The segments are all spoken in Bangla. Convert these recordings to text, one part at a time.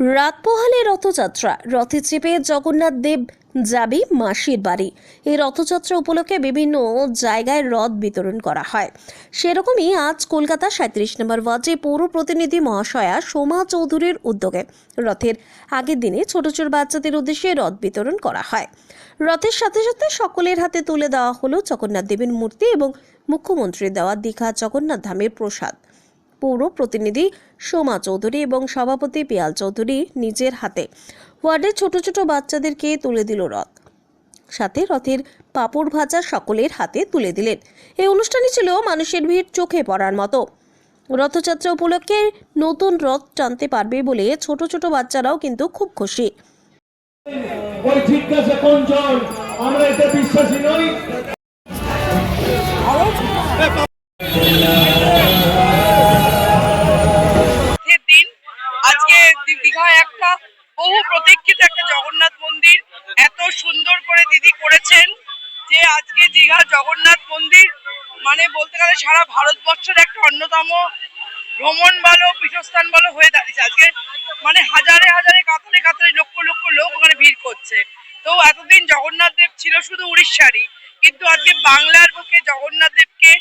রাত পোহালে রথযাত্রা। রথে চেপে জগন্নাথ দেব যাবে মাসির বাড়ি। এই রথযাত্রা উপলক্ষে বিভিন্ন জায়গায় রথ বিতরণ করা হয়। সেরকমই আজ কলকাতা সাঁত্রিশ নম্বর ওয়ার্ডে পৌর প্রতিনিধি মহাশয়া সোমা চৌধুরীর উদ্যোগে রথের আগের দিনে ছোট ছোট বাচ্চাদের উদ্দেশ্যে রথ বিতরণ করা হয়। রথের সাথে সাথে সকলের হাতে তুলে দেওয়া হলো জগন্নাথ দেবের মূর্তি এবং মুখ্যমন্ত্রীর দেওয়া দীঘা জগন্নাথ ধামের প্রসাদ। পৌর প্রতিনিধি সোমা চৌধুরী এবং সভাপতি পিয়াল চৌধুরী নিজের হাতে। ওয়ার্ডের ছোট ছোট বাচ্চাদেরকে তুলে দিল রথ। সাথে রথের পাপড় ভাজা সকলের হাতে তুলে দিলেন। এই অনুষ্ঠানে ছিল মানুষের ভিড় চোখে পড়ার মতো। রথযাত্রা উপলক্ষে নতুন রথ টানতে পারবে বলে ছোট ছোট বাচ্চারাও কিন্তু খুব খুশি। আমরা এতে বিশ্বাসী নই। একটা বহু প্রতীক্ষিত একটা জগন্নাথ মন্দির এত সুন্দর করে দিদি করেছেন যে আজকে দীঘা জগন্নাথ মন্দির মানে বলতে গেলে সারা ভারতবর্ষের একটা অন্যতম ভ্রমণ বলো, পীঠস্থান বলো হয়ে দাঁড়িয়েছে। আজকে মানে হাজারে হাজারে, কাতারে কাতারে লক্ষ লক্ষ লোক ওখানে ভিড় করছে। তো এতদিন জগন্নাথ দেব ছিল শুধু উড়িষ্যারই, কিন্তু আজকে বাংলার বুকে জগন্নাথ দেবকে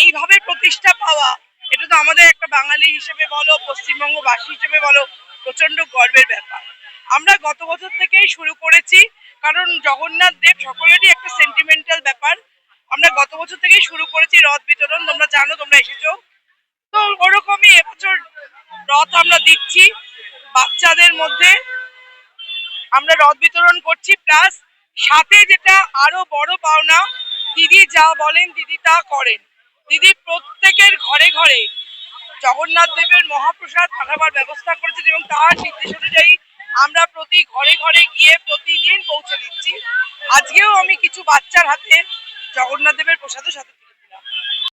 এইভাবে প্রতিষ্ঠা পাওয়া, এটা তো আমাদের একটা বাঙালি হিসেবে বলো, পশ্চিমবঙ্গবাসী হিসেবে বলো প্রচণ্ড গর্বের ব্যাপার। আমরা গত বছর থেকেই শুরু করেছি, কারণ জগন্নাথ দেব সকলেরই একটা সেন্টিমেন্টাল ব্যাপার। আমরা গত বছর থেকেই শুরু করেছি রথ বিতরণ, তোমরা জানো, তোমরা এসেছ। তো ওরকমই এবছর রথ আমরা দিচ্ছি বাচ্চাদের মধ্যে। আমরা রথ বিতরণ করছি, প্লাস সাথে যেটা আরও বড় পাওনা, দিদি যা বলেন, দিদি তা করেন। দিদি প্রত্যেকের ঘরে ঘরে জগন্নাথ দেবের মহাপ্রসাদ পাঠাবার ব্যবস্থা করেছেন এবং তার নির্দেশ অনুযায়ী আমরা প্রতি ঘরে ঘরে গিয়ে প্রতিদিন পৌঁছে দিচ্ছি। আজকেও আমি কিছু বাচ্চার হাতে জগন্নাথ দেবের প্রসাদের সাথে